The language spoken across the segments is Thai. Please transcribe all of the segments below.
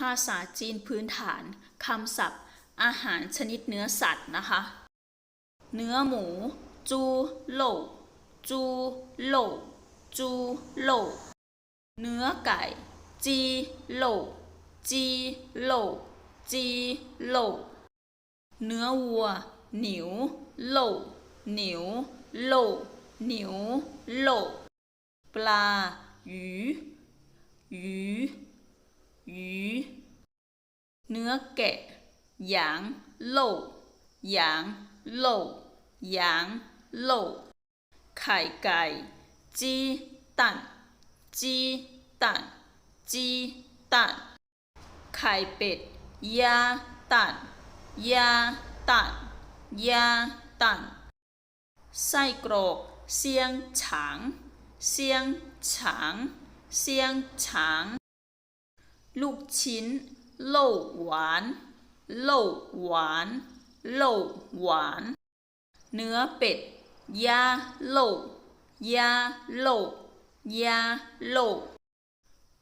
ภาษาจีนพื้นฐานคำศัพท์ อาหารชนิดเนื้อสัตว์นะคะ เนื้อหมู จูโหลจูโหลจูโหลเนื้อไก่ จีโหลจีโหลจีโหลเนื้อวัว หนิวโหลหนิวโหลหนิวโหลปลา หยูหยู หยูเนื้อแกะหยางโลหยางโลหยางโลไข่ไก่จีตันจีตันจีตันไข่เป็ดยาตันยาตันยาตันไส้กรอกเซียงฉางเซียงฉางเซียงฉาง ลูกชิ้นโล่หวานโล่หวานโล่หวาน เนื้อเป็ดยาโล่ยาโล่ยาโล่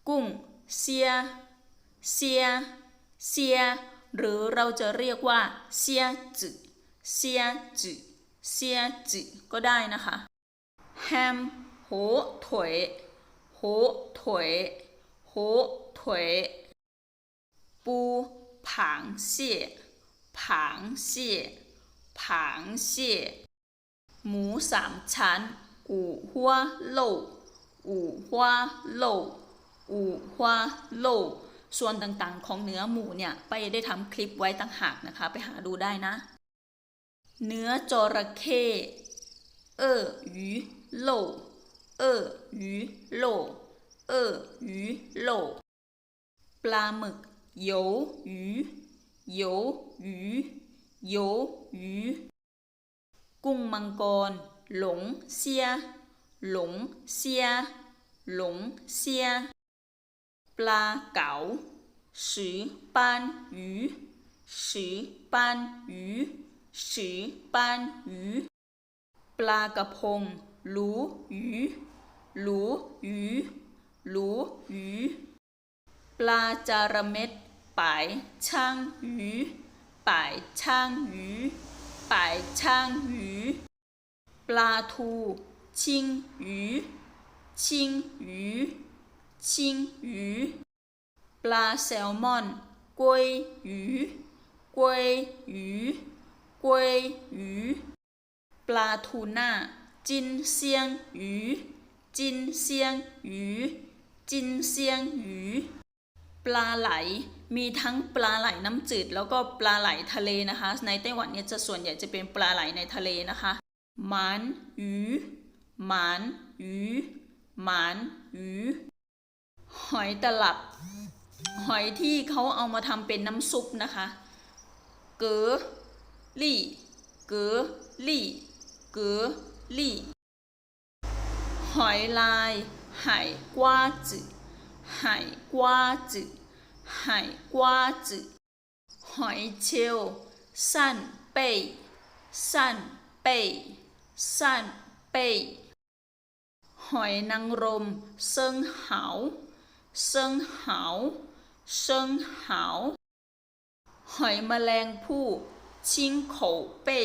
กุ้งเซียเซียเซียหรือเราจะเรียกว่าเซียจืเซียจืเซียจืก็ได้นะคะแฮมโหถวยโหถวย โหถวยปูผางเสี่ยผางเสี่ยผางเสี่ยหมูสามชั้นอู่หัวโลอู่หัวโลอู่หัวโลส่วนต่างๆ ของเนื้อหมูเนี่ยไปได้ทำคลิปไว้ต่างหากนะคะ ไปหาดูได้นะ เนื้อจระเข้เออหยูโลเออหยูโล เออหยูโลปลาหมึกโยหยูโยหยูโยหยูกุ้งมังกรหลงเซียหลงเซีย หลงเซียปลาเก๋าสือปานหยูสือปานหยูสือปานหยูปลากระพงหลูหยูหลูหยูหลูหยูปลาจาระเม็ดป่ายช่างหยูป่ายช่างหยูป่ายช่างหยูปลาทูชิงหยูชิงหยูชิงหยูปลาแซลมอนกล้วยหยูกล้วยหยูกล้วยหยูปลาทูน่าจินเซียงหยูจินเซียงหยู จินเซียงหยูปลาไหล มีทั้งปลาไหลน้ำจืด แล้วก็ปลาไหลทะเลนะคะ ในไต้หวันเนี่ยจะส่วนใหญ่จะเป็นปลาไหลในทะเลนะคะหมานหยูหมานหยูหมานหยูหอยตลับ หอยที่เขาเอามาทำเป็นน้ำซุปนะคะ เก๋อลี่เก๋อลี่เก๋อลี่ หอยลาย ไหกว้าจืไหกว้าจืไหกว้าจืหอยเชลล์สั้นเป้ยสั้นเป้ยสั้นเป้หอยนางรมเซิงเหาเซิงเหาเซิงเหาหอยแมลงภู่ชิงโขเป้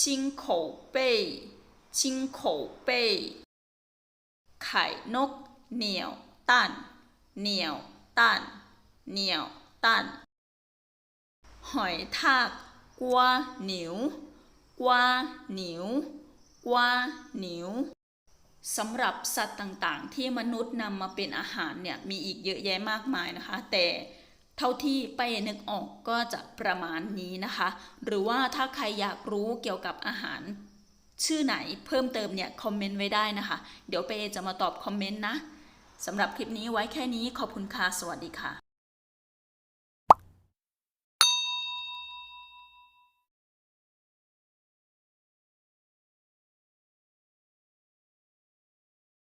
ชิงโขเป้ยชิงโขเป้ ไข่นก เหนียวตันเหนียวตันเหนียวตันหอยทากกวาหนิวกวาหนิวกวาหนิวสำหรับสัตว์ต่างๆ ที่มนุษย์นำมาเป็นอาหารเนี่ยมีอีกเยอะแยะมากมายนะคะ แต่เท่าที่ไปนึกออกก็จะประมาณนี้นะคะ หรือว่าถ้าใครอยากรู้เกี่ยวกับอาหาร ชื่อไหนเพิ่มเติมเนี่ยคอมเมนต์ไว้ได้นะคะ เดี๋ยวเปจะมาตอบคอมเมนต์นะสำหรับคลิปนี้ไว้แค่นี้ขอบคุณค่ะ สวัสดีค่ะ